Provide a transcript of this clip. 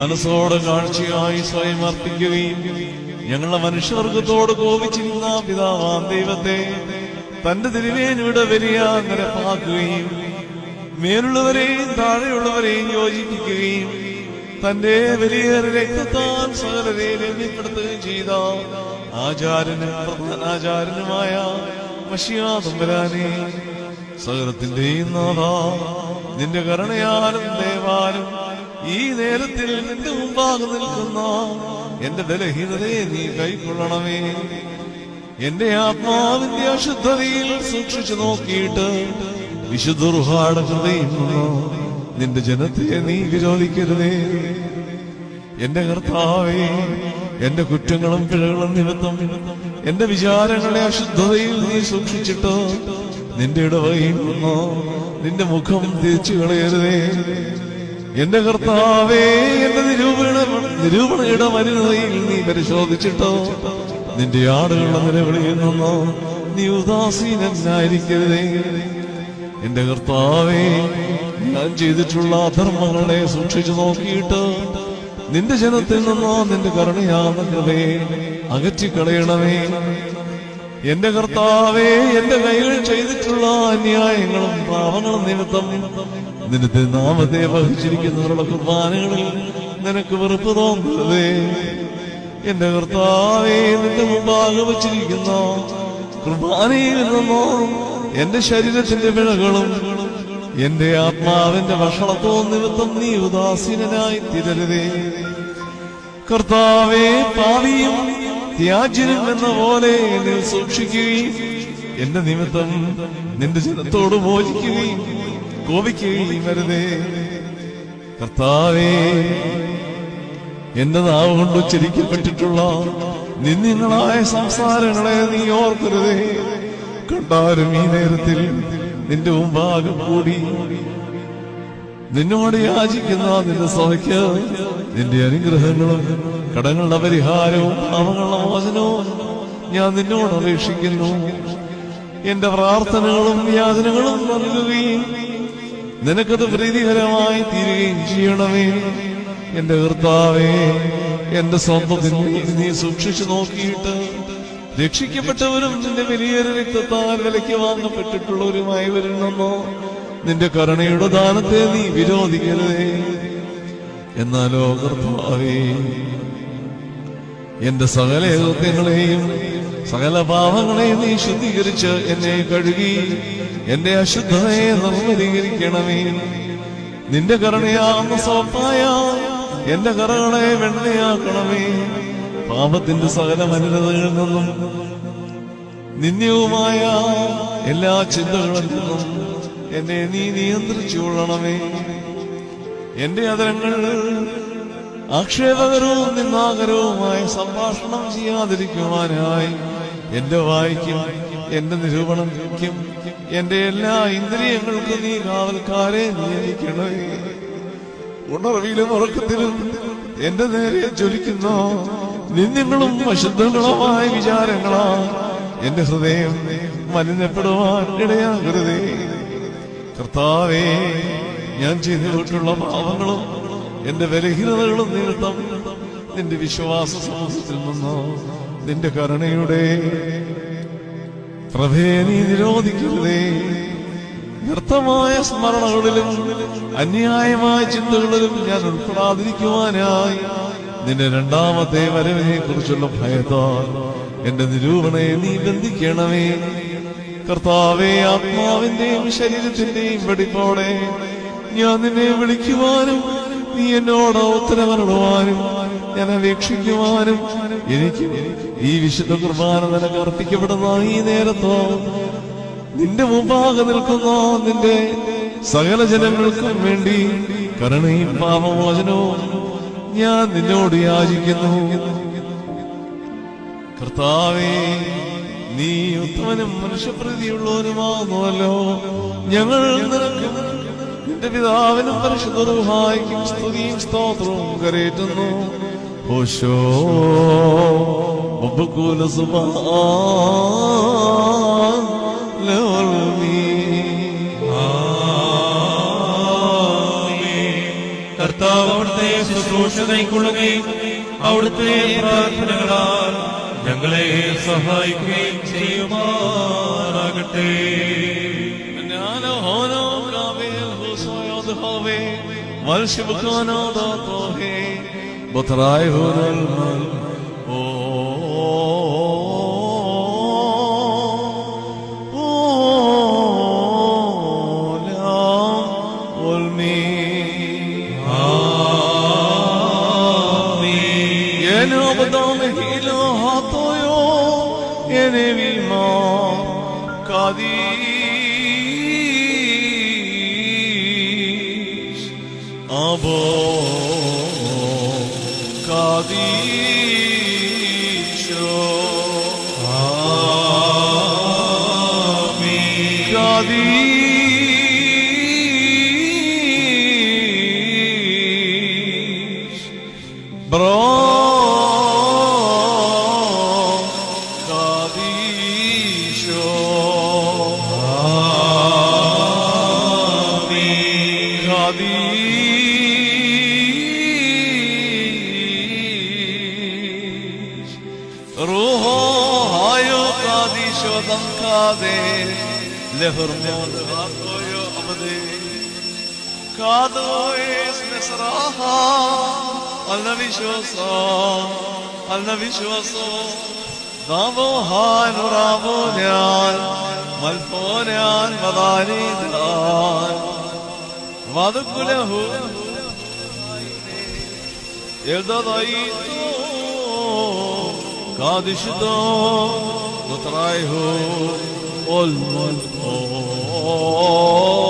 മനസ്സോടെ കാഴ്ചയായി സ്വയം അർപ്പിക്കുകയും ഞങ്ങളുടെ മനുഷ്യവർഗത്തോട് കോപിച്ചിരുന്ന പിതാവാം ദൈവത്തെ തന്റെ തിരുവേനിവിടെ വലിയ നിരപ്പാക്കുകയും മേലുള്ളവരെയും താഴെയുള്ളവരെയും യോജിപ്പിക്കുകയും തന്റെ വലിയ രക്തത്താൽ സകലരെ രമ്യപ്പെടുത്തുകയും ചെയ്ത ആചാരനും പ്രധാനാചാരനുമായ മഷിയാതമ്പരാനെ സകലത്തിന്റെയും നാഥ നിന്റെ കരുണയാലും ദേവാലും ഈ നേരത്തിൽ നിന്റെ മുമ്പാകെ നിൽക്കുന്ന എന്റെ ബലഹീനതയെ നീ കൈക്കൊള്ളണമേ. എന്റെ ആത്മാവിന്റെ അശുദ്ധതയിൽ സൂക്ഷിച്ചു നോക്കിയിട്ട് നിന്നോ നിന്റെ ജനത്തെ നീ വിരോധിക്കരുതേ. എന്റെ കർത്താവേ എന്റെ കുറ്റങ്ങളും പിഴകളും നിമിത്തം എന്റെ വിചാരങ്ങളെ അശുദ്ധതയിൽ നീ സൂക്ഷിച്ചിട്ട് നിന്റെ ഇടവയിൽ നിന്നോ നിന്റെ മുഖം തിരിച്ചു കളയരുതേ. എന്റെ കർത്താവേ എന്റെ നിരൂപണ നിരൂപണയുടെ മലിനതയിൽ നീ പരിശോധിച്ചിട്ടോ? നിന്റെ ആടുകളുടെ നിലവിളിയിൽ നിന്നോ? നീ ഉദാസീനായിരിക്കരുതേ എന്റെ കർത്താവേ ഞാൻ ചെയ്തിട്ടുള്ള അധർമ്മങ്ങളെ സൂക്ഷിച്ചു നോക്കിയിട്ട് നിന്റെ ജനത്തിൽ നിന്നോ നിന്റെ കരുണയാകുന്ന കൃപയെ അകറ്റിക്കളയണമേ. എന്റെ കർത്താവേ എന്റെ കൈകൾ ചെയ്തിട്ടുള്ള അന്യായങ്ങളും പാവങ്ങളും നിമിത്തം നിന്റെ നാമത്തെ വഹിച്ചിരിക്കുന്നവരുടെ കുർബാനകളിൽ നിനക്ക് വെറുപ്പ് തോന്നരുതേ. എന്റെ കർത്താവേ നിന്റെ മുമ്പാകെ വച്ചിരിക്കുന്ന കുർബാനയിൽ നിന്നോ എന്റെ ശരീരത്തിന്റെ വിളകളും എന്റെ ആത്മാവിന്റെ വഷളത്വവും നിമിത്തം നീ ഉദാസീനനായി തിരരുതേ. കർത്താവേ പാവിയും ത്യാജ്യനും എന്ന പോലെ എന്നെ സൂക്ഷിക്കുകയും എന്റെ നിമിത്തം നിന്റെ ജനത്തോട് മോചിക്കുകയും കോപിക്കുകയും വരുതേ കർത്താവേ എന്റെ നാവ് ഉച്ചരിക്കപ്പെട്ടിട്ടുള്ള നിന്നിങ്ങളായ സംസാരങ്ങളെ നീ ഓർക്കരുതേ. കണ്ടാലും ഈ നേരത്തിൽ നിന്റെ മുമ്പാകെ കൂടി നിന്നോട് യാചിക്കുന്ന നിന്റെ സഭയ്ക്ക് നിന്റെ അനുഗ്രഹങ്ങളും കടങ്ങളുടെ പരിഹാരവും പാവങ്ങളുടെ മോചനവും ഞാൻ നിന്നോട് അപേക്ഷിക്കുന്നു. എന്റെ പ്രാർത്ഥനകളും യാചനകളും നൽകുകയും നിനക്കത് പ്രീതികരമായി തീരുകയും ചെയ്യണമേ. എന്റെ കർത്താവേ എന്റെ സ്വന്തത്തിന് നീ സൂക്ഷിച്ചു നോക്കിയിട്ട് രക്ഷിക്കപ്പെട്ടവരും നിന്റെ വലിയൊരു രക്തത്താൽ വിലയ്ക്ക് വാങ്ങപ്പെട്ടിട്ടുള്ളവരുമായി വരുന്നെന്നോ നിന്റെ കരുണയുടെ ദാനത്തെ നീ വിരോധിക്കരുതേ. എന്നാലോ കർത്താവേ എന്റെ സകല കൃത്യങ്ങളെയും സകല പാവങ്ങളെയും നീ ശുദ്ധീകരിച്ച് എന്നെ കഴുകി. എന്റെ അശുദ്ധതയെ നിർമ്മലീകരിക്കണമേ നിന്റെ കരുണയാർന്ന സോപ്പായ എന്റെ കറകളെ വെണ്ണയാക്കണമേ. പാപത്തിന്റെ സകല മനുതകളിൽ നിന്നും നിന്ദ്യവുമായ എല്ലാ ചിന്തകളിൽ നിന്നും എന്നെ നീ നിയന്ത്രിച്ചുകൊള്ളണമേ എന്റെ അതരങ്ങൾ ആക്ഷേപകരവും നിന്നാകരവുമായ സംഭാഷണം ചെയ്യാതിരിക്കുവാനായി എന്റെ വായിക്കും എന്റെ നിരൂപണത്തിനും എന്റെ എല്ലാ ഇന്ദ്രിയങ്ങൾക്കും നീ കാവൽക്കാരെ നിയമിക്കണേ ഉണർവിലും ഉറക്കത്തിലും എന്റെ നേരെ ജ്വലിക്കുന്ന. നിന്ദ്യങ്ങളും അശുദ്ധങ്ങളുമായ വിചാരങ്ങളാ എന്റെ ഹൃദയം മലിനപ്പെടുവാൻ ഇടയാകരുതേ. കർത്താവേ ഞാൻ ചെയ്തിട്ടുള്ള പാവങ്ങളും എന്റെ ബലഹീനതകളും നിമിത്തം നിന്റെ വിശ്വാസ സമൂഹത്തിൽ നിന്നോ നിന്റെ കരുണയുടെ പ്രഭയെ നീ നിരോധിക്കരുതേ. വ്യർത്ഥമായ സ്മരണകളിലും അന്യായമായ ചിന്തകളിലും ഞാൻ ഉൾപ്പെടാതിരിക്കുവാനായി നിന്റെ രണ്ടാമത്തെ വരവിനെ കുറിച്ചുള്ള ഭയത്താൽ എന്റെ നിരൂപണയെ നീ ബന്ധിക്കണമേ. കർത്താവേ ആത്മാവിന്റെയും ശരീരത്തിന്റെയും വെടിപ്പോടെ ഞാൻ നിന്നെ വിളിക്കുവാനും നീ എന്നോട് ഉത്തരവരുടുവാനും ഞാൻ അപേക്ഷിക്കുവാനും എനിക്ക് ഈ വിശുദ്ധ കുർബാന നിനക്ക് അർപ്പിക്കപ്പെടുന്ന ഈ നേരത്തോ. നിന്റെ മുമ്പാകെ നിൽക്കുന്ന നിന്റെ സകല ജനങ്ങൾക്കും വേണ്ടി കരുണയും പാപമോചനവും ഞാൻ നിന്നോട് യാചിക്കുന്നു. കർത്താവേ നീ ഉത്തമനും മനുഷ്യപ്രീതിയുള്ളവനുമാകുന്നുവല്ലോ. ഞങ്ങൾ നിന്റെ പിതാവിനും പരിശുദ്ധ സ്തുതിയും സ്തോത്രവും കരേറ്റുന്നു. ഓശോ ഉപകൂല സുബാ കർത്താവ് അവിടുത്തെ ശുശ്രൂഷ കൈക്കൊള്ളുകയും അവിടുത്തെ പ്രാർത്ഥനകളാൽ ഞങ്ങളെ സഹായിക്കുകയും ചെയ്യുമാറാകട്ടെ. ഞാനോ ഹോനോ കാവേ ഹോസോയോ ഹോവേ മൽഷിബുഖാനോ ദാത്തോഹേ ബത്രായ ഹുരൽ മൽ ഓ Kadis Abo dicho. Amén. Navishoso Al navishoso Davo han uravo nyan Malfonyan madani dilan Vadukulehu Notre Aïho, Olmon, Olmon.